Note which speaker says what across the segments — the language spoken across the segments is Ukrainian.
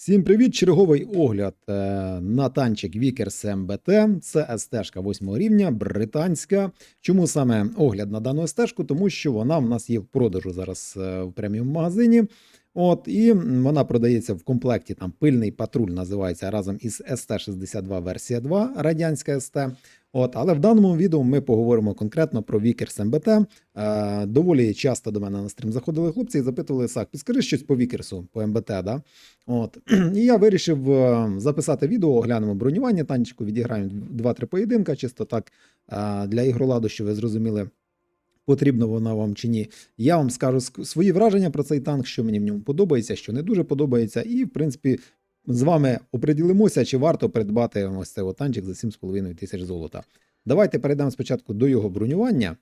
Speaker 1: Всім привіт! Черговий огляд е, на танчик Vickers MBT. Це СТ 8 рівня, британська. Чому саме огляд на дану СТ? Тому що вона в нас є в продажу зараз е, в преміум магазині. От, і вона продається в комплекті. Там пильний патруль називається разом із СТ-62 версія 2, радянська СТ. От, але в даному відео ми поговоримо конкретно про Vickers MBT. Е, доволі часто до мене на стрім заходили хлопці і запитували: Сак, підскажи щось по Вікерсу, по МБТ, да? От. І я вирішив е, записати відео, оглянемо бронювання танчику, відіграємо 2-3 поєдинка, чисто так е, для ігроладу, що ви зрозуміли, потрібно вона вам чи ні. Я вам скажу свої враження про цей танк, що мені в ньому подобається, що не дуже подобається, і, в принципі, з вами оприділимося, чи варто придбати ось цей танчик за 7,5 тисяч золота. Давайте перейдемо спочатку до його бронювання.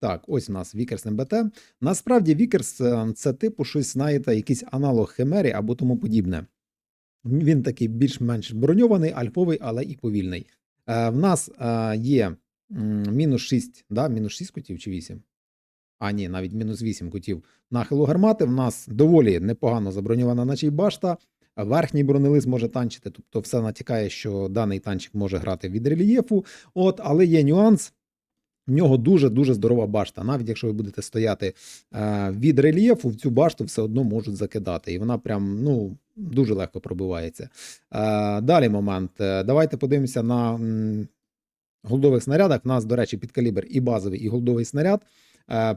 Speaker 1: Так, ось у нас Vickers MBT. Насправді Vickers е, це типу щось, знаєте, якийсь аналог Химері або тому подібне. Він такий більш-менш броньований, альфовий, але і повільний. Е, в нас е, є мінус 6, да, мінус 6 кутів чи 8? А, ні, навіть мінус 8 кутів нахилу гармати. В нас доволі непогано заброньована наче башта. Верхній бронелист може танчити, тобто все натякає, що даний танчик може грати від рельєфу. От, але є нюанс. В нього дуже-дуже здорова башта. Навіть якщо ви будете стояти е, від рельєфу, в цю башту все одно можуть закидати. І вона прям ну, дуже легко пробивається. Е, далі момент. Е, Давайте подивимося на голдових снарядах. У нас, до речі, підкалібр і базовий, і голдовий снаряд.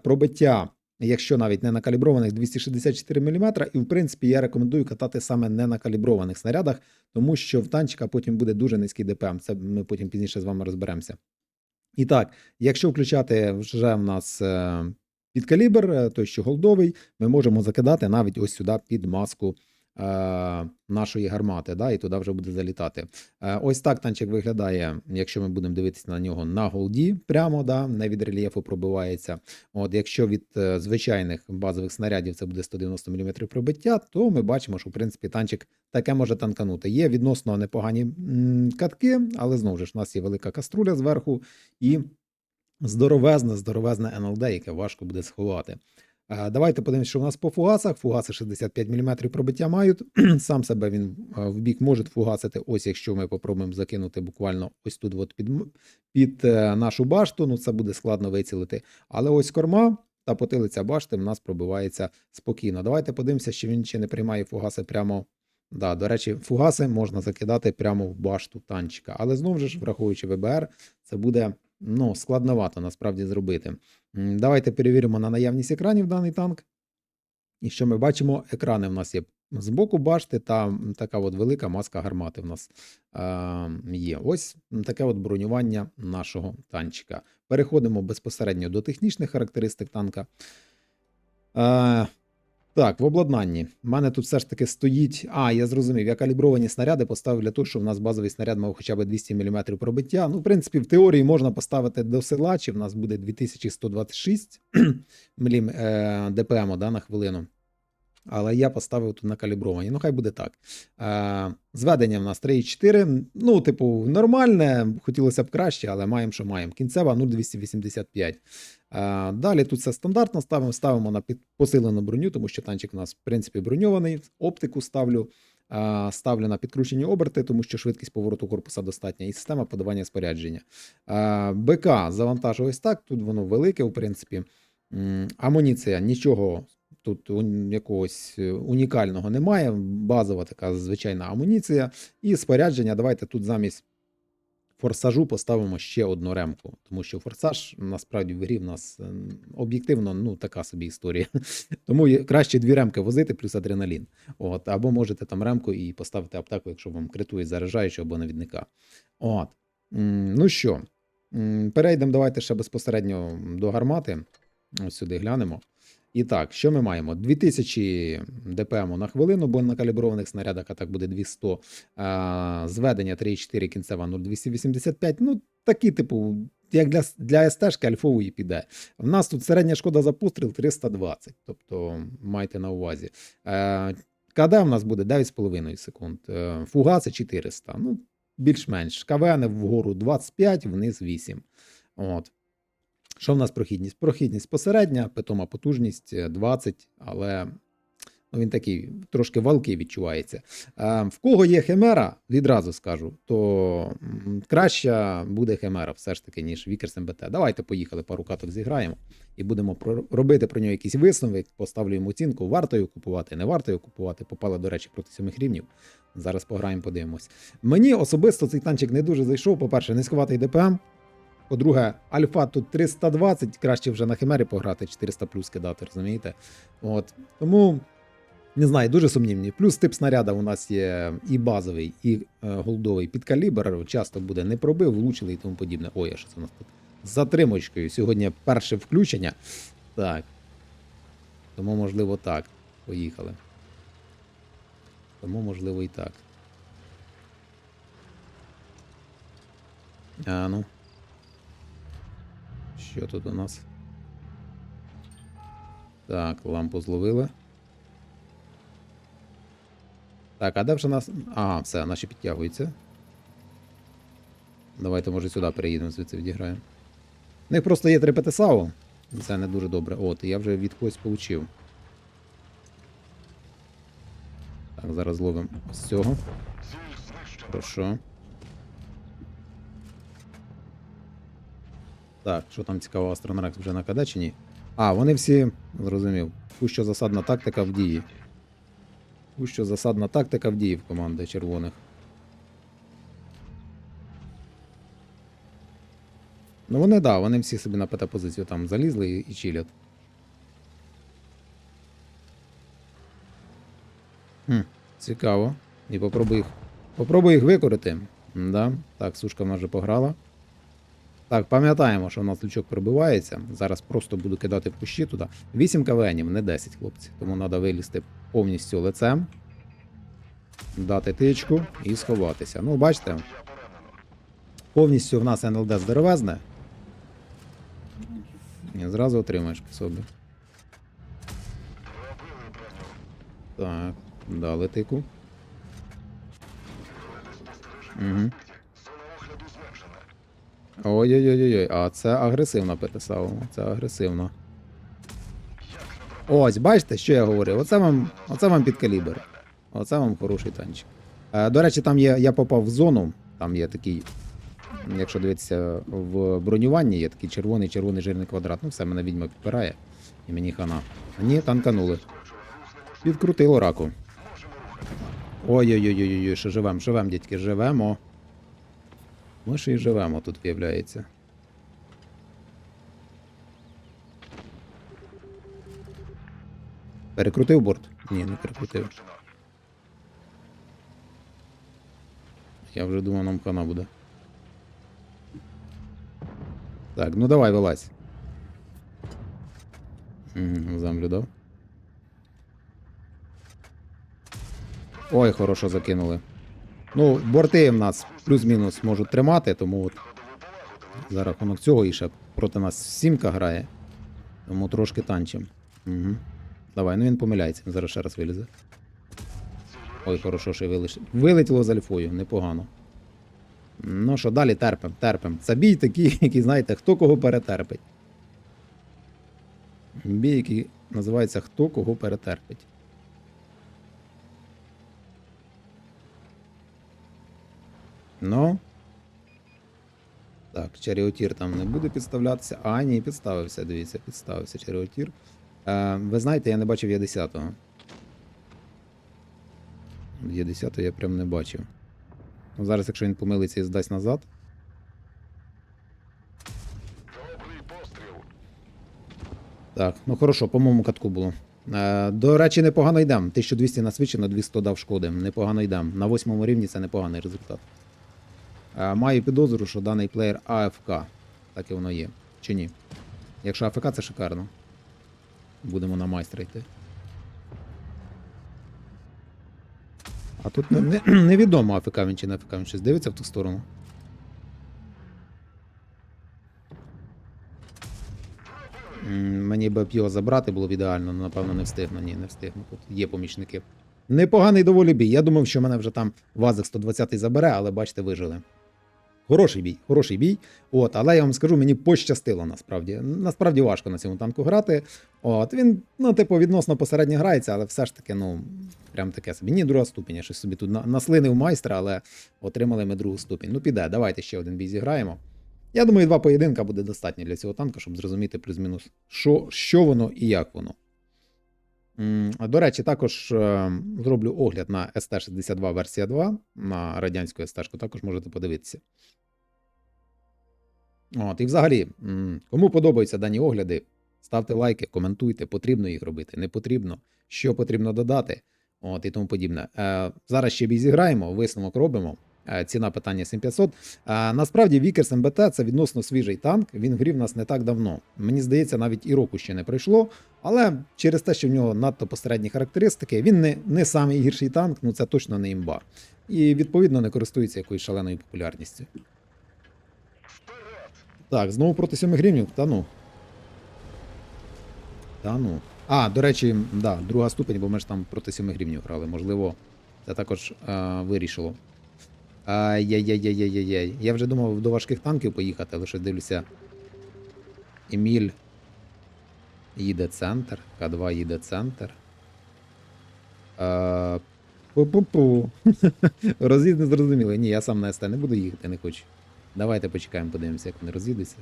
Speaker 1: Пробиття, якщо навіть не на каліброваних 264 мм, і в принципі я рекомендую катати саме не на каліброваних снарядах, тому що в танчика потім буде дуже низький ДПМ. Це ми потім пізніше з вами розберемося. І так, якщо включати вже в нас підкалібр, під калібр, е, той що голдовий, ми можемо закидати навіть ось сюди під маску е, нашої гармати, да, і туди вже буде залітати. Е, ось так танчик виглядає, якщо ми будемо дивитися на нього на голді, прямо, да, не від рельєфу пробивається. От, якщо від е, звичайних базових снарядів це буде 190 мм пробиття, то ми бачимо, що в принципі танчик таке може танканути. Є відносно непогані катки, але знову ж у нас є велика каструля зверху і здоровезне, здоровезне НЛД, яке важко буде сховати. Е, Давайте подивимося, що в нас по фугасах. Фугаси 65 мм пробиття мають. Сам себе він е, в бік може фугасити. Ось якщо ми попробуємо закинути буквально ось тут от під, під е, нашу башту, ну це буде складно вицілити. Але ось корма та потилиця башти в нас пробивається спокійно. Давайте подивимося, чи він чи не приймає фугаси прямо. Да, до речі, фугаси можна закидати прямо в башту танчика. Але знову ж, враховуючи ВБР, це буде ну, складновато насправді зробити. Давайте перевіримо на наявність екранів даний танк. І що ми бачимо? Екрани в нас є з боку башти, та така от велика маска гармати в нас е, є. Ось таке от бронювання нашого танчика. Переходимо безпосередньо до технічних характеристик танка. Е, так, в обладнанні. У мене тут все ж таки стоїть. А, я зрозумів, я калібровані снаряди поставив для того, щоб у нас базовий снаряд мав хоча б 200 мм пробиття. Ну, в принципі, в теорії можна поставити до села, чи в нас буде 2126 мм е, ДПМ да, на хвилину. Але я поставив тут на калібровані. Ну, хай буде так. Зведення в нас 3,4. Ну, типу, нормальне, хотілося б краще, але маємо, що маємо. Кінцева 0,285. Е, Далі тут все стандартно ставимо, ставимо на посилену броню, тому що танчик у нас, в принципі, броньований. Оптику ставлю, ставлю на підкручені оберти, тому що швидкість повороту корпуса достатня, і система подавання спорядження. БК завантажу ось так. Тут воно велике, в принципі. Амуніція нічого тут якогось е, унікального немає. Базова така звичайна амуніція. І спорядження. Давайте тут замість форсажу поставимо ще одну ремку, тому що форсаж насправді в грі в нас е, об'єктивно ну така собі історія. Тому краще дві ремки возити плюс адреналін. От, або можете там ремку і поставити аптеку, якщо вам критує заряджаючого або навідника. От. Ну що, перейдемо давайте ще безпосередньо до гармати. Ось сюди глянемо. І так, що ми маємо? 2000 ДПМ на хвилину, бо на каліброваних снарядах а так буде 200. А, зведення 3,4 кінцева 0,285. Ну, такі, типу, як для, для СТ-шки альфової піде. В нас тут середня шкода за постріл 320. Тобто майте на увазі. Е, КД в нас буде 9,5 секунд. Е, фугаси 400. Ну, більш-менш. КВН вгору 25, вниз 8. От. Що в нас прохідність? Прохідність посередня, питома потужність е, 20, але Ну, він такий трошки валкий відчувається. А, в кого є химера, відразу скажу, то краще буде химера все ж таки, ніж Вікерс МБТ. Давайте поїхали, пару каток зіграємо і будемо робити про нього якісь висновки. Поставлю йому оцінку, варто його купувати, не варто його купувати. Попали, до речі, проти сьомих рівнів. Зараз пограємо, подивимось. Мені особисто цей танчик не дуже зайшов. По-перше, низькуватий ДПМ. По-друге, альфа тут 320, краще вже на химері пограти, 400 плюс кидати, розумієте? От. Тому, не знаю, дуже сумнівні. Плюс тип снаряда у нас є і базовий, і е, голдовий під калібр. Часто буде не пробив, влучили і тому подібне. Ой, а що це у нас тут? З затримочкою. Сьогодні перше включення. Так. Тому, можливо, так. Поїхали. Тому, можливо, і так. А ну. Що тут у нас? Так, лампу зловили. Так, а де вже нас. Ага, все, наші підтягуються. Давайте, може, сюди переїдемо, звідси відіграємо. У них просто є три ПТСАУ. Це не дуже добре. От, я вже від когось получив. Так, зараз зловимо з цього. Хорошо. Так, що там цікаво, Астронарекс вже на КД чи? А, вони всі, зрозумів. Пущо засадна тактика в дії. Пущо засадна тактика в дії в команди червоних. Ну вони, да, вони всі собі на ПТ-позицію там залізли і, і чилять. Хм, цікаво. І попробуй їх. Попробуй їх викорити. Да. Так, сушка в нас вже пограла. Так, пам'ятаємо, що у нас лючок пробивається. Зараз просто буду кидати в кущі туди. 8 КВНів, не 10, хлопці. Тому треба вилізти повністю лицем, дати тичку і сховатися. Ну, бачите, повністю в нас НЛД здоровезне. І зразу отримаєш по собі. Так, дали тику. Угу. Ой-ой-ой, а це агресивно ПТСАУ. Це агресивно. Ось, бачите, що я говорив? Оце вам, оце вам під калібр. Оце вам хороший танчик. Е, до речі, там є, я попав в зону. Там є такий, якщо дивитися в бронюванні, є такий червоний червоний жирний квадрат. Ну, все, мене відьма підпирає. І мені хана. Ні, танканули. Підкрутило раку. Ой-ой-ой, що живем, живем, дядьки, живемо. Ми ж і живемо тут, виявляється. Перекрутив борт? Ні, не перекрутив. Я вже думав, нам хана буде. Так, ну давай, вилазь. Угу, землю дав. Ой, хорошо закинули. Ну, борти в нас плюс-мінус можуть тримати, тому от за рахунок цього і ще проти нас сімка грає. Тому трошки танчим. Угу. Давай, ну він помиляється, зараз ще раз вилізе. Ой, хорошо, що вилиш... вилетіло з альфою, непогано. Ну що, далі терпим, терпим. Це бій такий, який, знаєте, хто кого перетерпить. Бій, який називається Хто кого перетерпить. Ну. Так, Чаріотір там не буде підставлятися. А, ні, підставився, дивіться, підставився Чаріотір. Е, ви знаєте, я не бачив є 10-го. Є 10-го я прям не бачив. Ну, зараз, якщо він помилиться і здасть назад. Так, ну хорошо, по моєму катку було. Е, до речі, непогано йдемо. 1200 насвідчено, 200 дав шкоди. Непогано йдемо. На восьмому рівні це непоганий результат. Е, маю підозру, що даний плеєр АФК. Так і воно є. Чи ні? Якщо АФК, це шикарно. Будемо на майстра йти. А тут не, не, невідомо АФК він чи не АФК, він щось дивиться в ту сторону. Мені б його забрати було б ідеально, але напевно не встигну. Ні, не встигну. Тут є помічники. Непоганий доволі бій. Я думав, що мене вже там Вазик 120 забере, але бачите, вижили. Хороший бій, хороший бій. От, але я вам скажу, мені пощастило насправді. Насправді важко на цьому танку грати. От, він, ну, типу, відносно посередньо грається, але все ж таки, ну, прям таке собі. Ні, друга ступінь. Щось собі тут наслинив майстра, але отримали ми другу ступінь. Ну, піде, давайте ще один бій зіграємо. Я думаю, два поєдинка буде достатньо для цього танка, щоб зрозуміти плюс-мінус, що, що воно і як воно. До речі, також е, зроблю огляд на ST62 версія 2 на радянську ST, також можете подивитися. От, і взагалі, кому подобаються дані огляди, ставте лайки, коментуйте, потрібно їх робити, не потрібно, що потрібно додати, от і тому подібне. Е, зараз ще бій зіграємо, висновок робимо. Е, ціна питання 7500. Е, насправді Вікерс МБТ це відносно свіжий танк. Він грів нас не так давно. Мені здається, навіть і року ще не пройшло. Але через те, що в нього надто посередні характеристики, він не, не самий гірший танк, ну це точно не імба. І відповідно не користується якоюсь шаленою популярністю. Так, знову проти 7 гривнів? Та ну. Та ну. А, до речі, да, друга ступень, бо ми ж там проти 7 гривнів грали. Можливо, це також е, вирішило. Ай-яй-яй-яй-яй-яй. Я вже думав до важких танків поїхати, але щось дивлюся. Еміль їде центр. К2 їде центр. Е, Пу-пу-пу. Роз'їзд не зрозумілий. Ні, я сам на СТ не буду їхати, не хочу. Давайте почекаємо, подивимося, як вони роз'їдуться.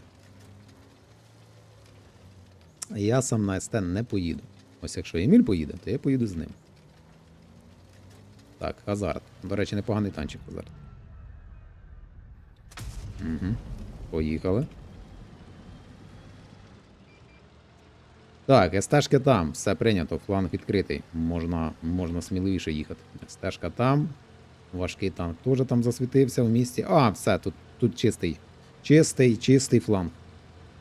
Speaker 1: Я сам на СТ не поїду. Ось якщо Еміль поїде, то я поїду з ним. Так, Хазард. До речі, непоганий танчик Хазард. Угу. Поїхали. Так, СТшки там, все прийнято, фланг відкритий. Можна, можна сміливіше їхати. СТшка там. Важкий танк теж там засвітився в місті. А, все, тут, тут чистий. Чистий, чистий фланг.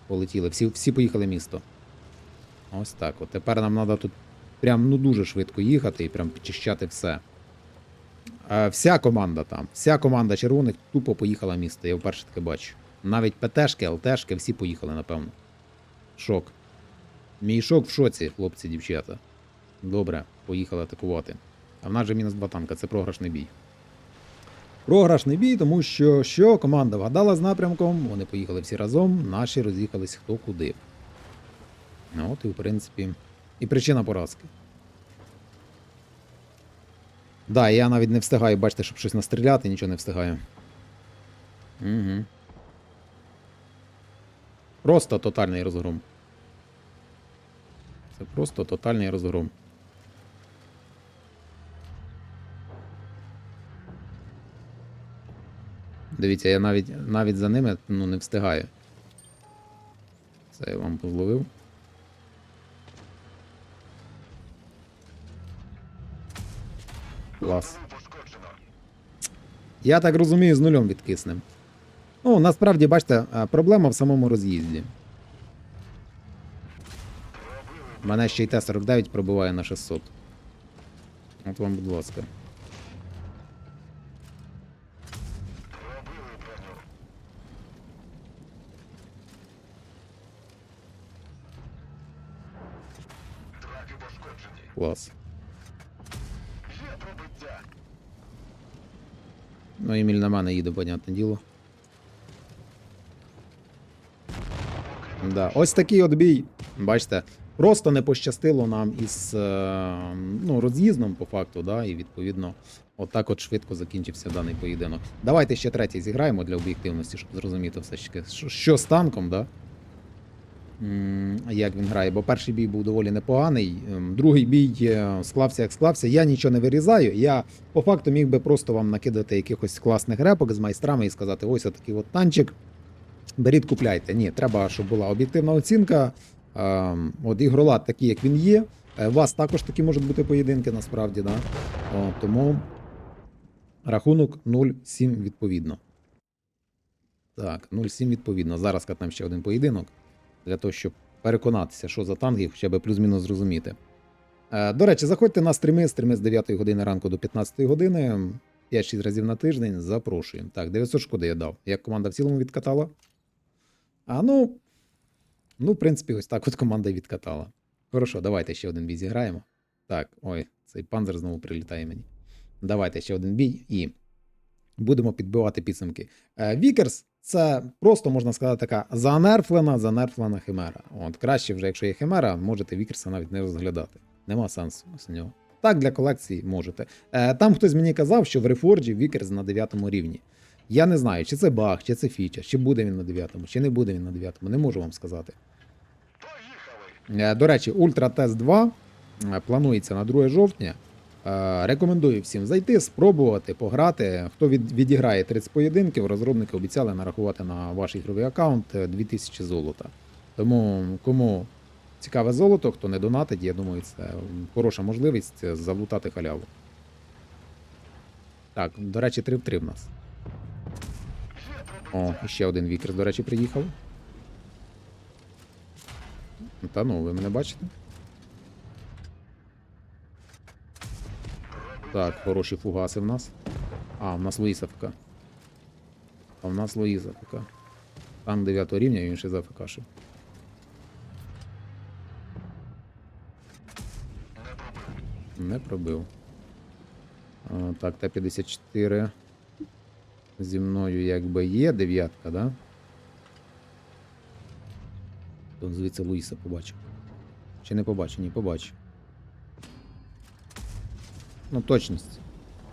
Speaker 1: Полетіли. Всі, всі поїхали місто. Ось так. От тепер нам треба тут прям ну дуже швидко їхати і прям підчищати все. Е, вся команда там, вся команда червоних тупо поїхала місто. Я вперше таке бачу. Навіть ПТшки, ЛТшки, всі поїхали, напевно. Шок. Мій шок в шоці, хлопці, дівчата. Добре, поїхали атакувати. А в нас же мінус два танка, це програшний бій. Програшний бій, тому що що команда вгадала з напрямком, вони поїхали всі разом, наші роз'їхались хто куди. Ну от і в принципі. І причина поразки. Да, я навіть не встигаю, бачите, щоб щось настріляти, нічого не встигаю. Угу. Просто тотальний розгром. Це просто тотальний розгром. Дивіться, я навіть навіть за ними ну, не встигаю. Це я вам позловив. Клас. Я так розумію, з нульом відкиснем. Ну, насправді, бачите, проблема в самому роз'їзді. Мене ще й Т-49 пробиває на 600. От вам, будь ласка. Клас. Ну, Еміль на їде, понятне діло. Да. Ось такий от бій. Бачите, просто не пощастило нам із е, ну, роз'їздом, по факту, да, і відповідно, отак от швидко закінчився даний поєдинок. Давайте ще третій зіграємо для об'єктивності, щоб зрозуміти все що з танком, да? Як він грає, бо перший бій був доволі непоганий. ем, Другий бій е, склався як склався. Я нічого не вирізаю. Я по факту міг би просто вам накидати якихось класних репок з майстрами і сказати: ось отакий от танчик. Беріть, купляйте. Ні, треба, щоб була об'єктивна оцінка. Ем, От ігролад такий, як він є. Е, У вас також такі можуть бути поєдинки, насправді, да? О, тому рахунок 0-7 відповідно. Так, 0-7 відповідно. Зараз катнемо ще один поєдинок для того, щоб переконатися, що за танки, хоча б плюс-мінус зрозуміти. Е, До речі, заходьте на стріми, стріми з 9 години ранку до 15 години. 5-6 разів на тиждень. Запрошуємо. Так, 900 шкоди я дав. Як команда в цілому відкатала? А ну. Ну, в принципі, ось так от команда відкатала. Хорошо, давайте ще один бій зіграємо. Так, ой, цей панзер знову прилітає мені. Давайте ще один бій і будемо підбивати підсумки. Е, Вікерс це просто можна сказати така занерфлена, занерфлена химера. От краще вже, якщо є химера, можете Вікерса навіть не розглядати. Нема сенсу з нього. Так, для колекції можете. Е, Там хтось мені казав, що в Reforge Вікерс на 9 рівні. Я не знаю, чи це баг, чи це фіча, чи буде він на 9, чи не буде він на 9, не можу вам сказати. Е, До речі, Ультра Тест 2 е, планується на 2 жовтня. Е, Рекомендую всім зайти, спробувати, пограти. Хто від, відіграє 30 поєдинків, розробники обіцяли нарахувати на ваш ігровий аккаунт е, 2000 золота. Тому кому цікаве золото, хто не донатить, я думаю, це хороша можливість е, залутати халяву. Так, до речі, 3 в 3 в нас. О, ще один вікер, до речі, приїхав. Та ну, ви мене бачите? Так, хороші фугаси в нас. А, в нас ФК. А в нас Луїса ФК. Там 9 рівня він ще за ФКшив. Не пробив. Так, Т-54. Зі мною якби є дев'ятка, да? То звідси Луїса побачив. Чи не побачив? Ні, побачив. Ну, точність.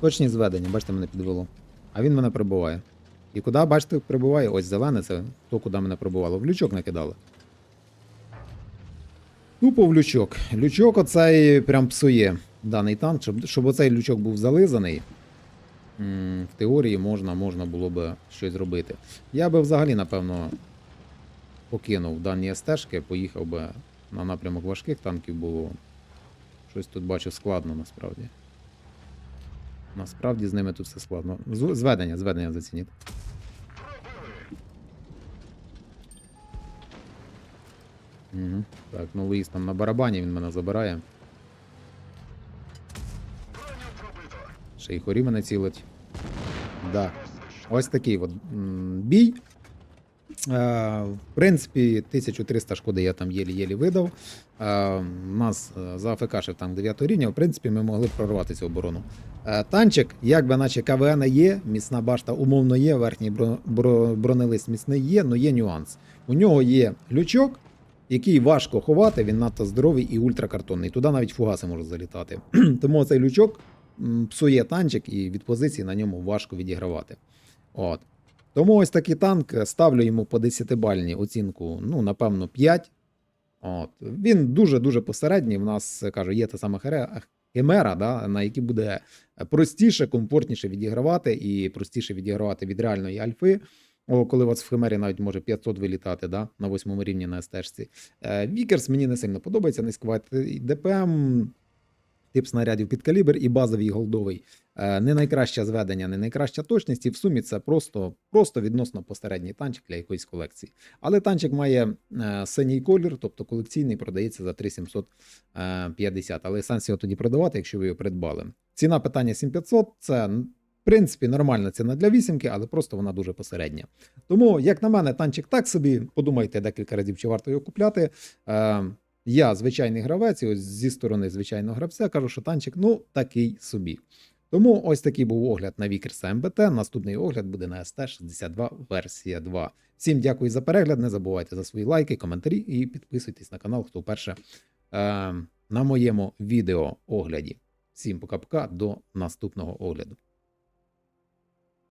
Speaker 1: Точність зведення, бачите, мене підвело. А він мене прибуває. І куди, бачите, прибуває? Ось зелене, це то, куди мене прибувало. В лючок накидали. Тупо в лючок. Лючок оцей прям псує даний танк, щоб, щоб оцей лючок був зализаний. В теорії можна, можна було би щось зробити. Я би взагалі, напевно, покинув дані стежки, поїхав би на напрямок важких танків, бо щось тут бачу складно насправді. Насправді з ними тут все складно. Зведення, зведення зацініть. Угу. Так, ну Луїс там на барабані, він мене забирає. Ще й хорі мене цілить. Да. Ось такий от бій. Е, в принципі, 1300 шкоди я там єлі-єлі видав. Е, нас е, за АФК ще там 9 рівня. В принципі, ми могли прорвати цю оборону. Танчик, як би наче КВН є, міцна башта умовно є, верхній бро- бро- бронелист міцний є, але є нюанс. У нього є лючок, який важко ховати, він надто здоровий і ультракартонний. Туди навіть фугаси можуть залітати. Тому цей лючок псує танчик, і від позиції на ньому важко відігравати. От. Тому ось такий танк ставлю йому по 10-бальній оцінку, ну, напевно, 5. От. Він дуже-дуже посередній. В нас кажу, є та сама химера, да, на якій буде простіше, комфортніше відігравати і простіше відігравати від реальної альфи. О, коли у вас в химері навіть може 500 вилітати да, на восьмому рівні на стежці. Е, Вікерс мені не сильно подобається, низькуватий ДПМ, тип снарядів під калібр і базовий голдовий. Е, Не найкраще зведення, не найкраща точність, і в сумі це просто, просто відносно посередній танчик для якоїсь колекції. Але танчик має е, синій колір, тобто колекційний продається за 3750. Але сенс його тоді продавати, якщо ви його придбали. Ціна питання 7500 це. В принципі, нормальна ціна для вісімки, але просто вона дуже посередня. Тому, як на мене, танчик так собі. Подумайте декілька разів, чи варто його купляти. Я звичайний гравець, і ось зі сторони звичайного гравця кажу, що танчик ну такий собі. Тому ось такий був огляд на Вікерса МБТ. Наступний огляд буде на ST62 версія 2. Всім дякую за перегляд. Не забувайте за свої лайки, коментарі і підписуйтесь на канал, хто вперше е, на моєму відео огляді. Всім пока-пока, до наступного огляду.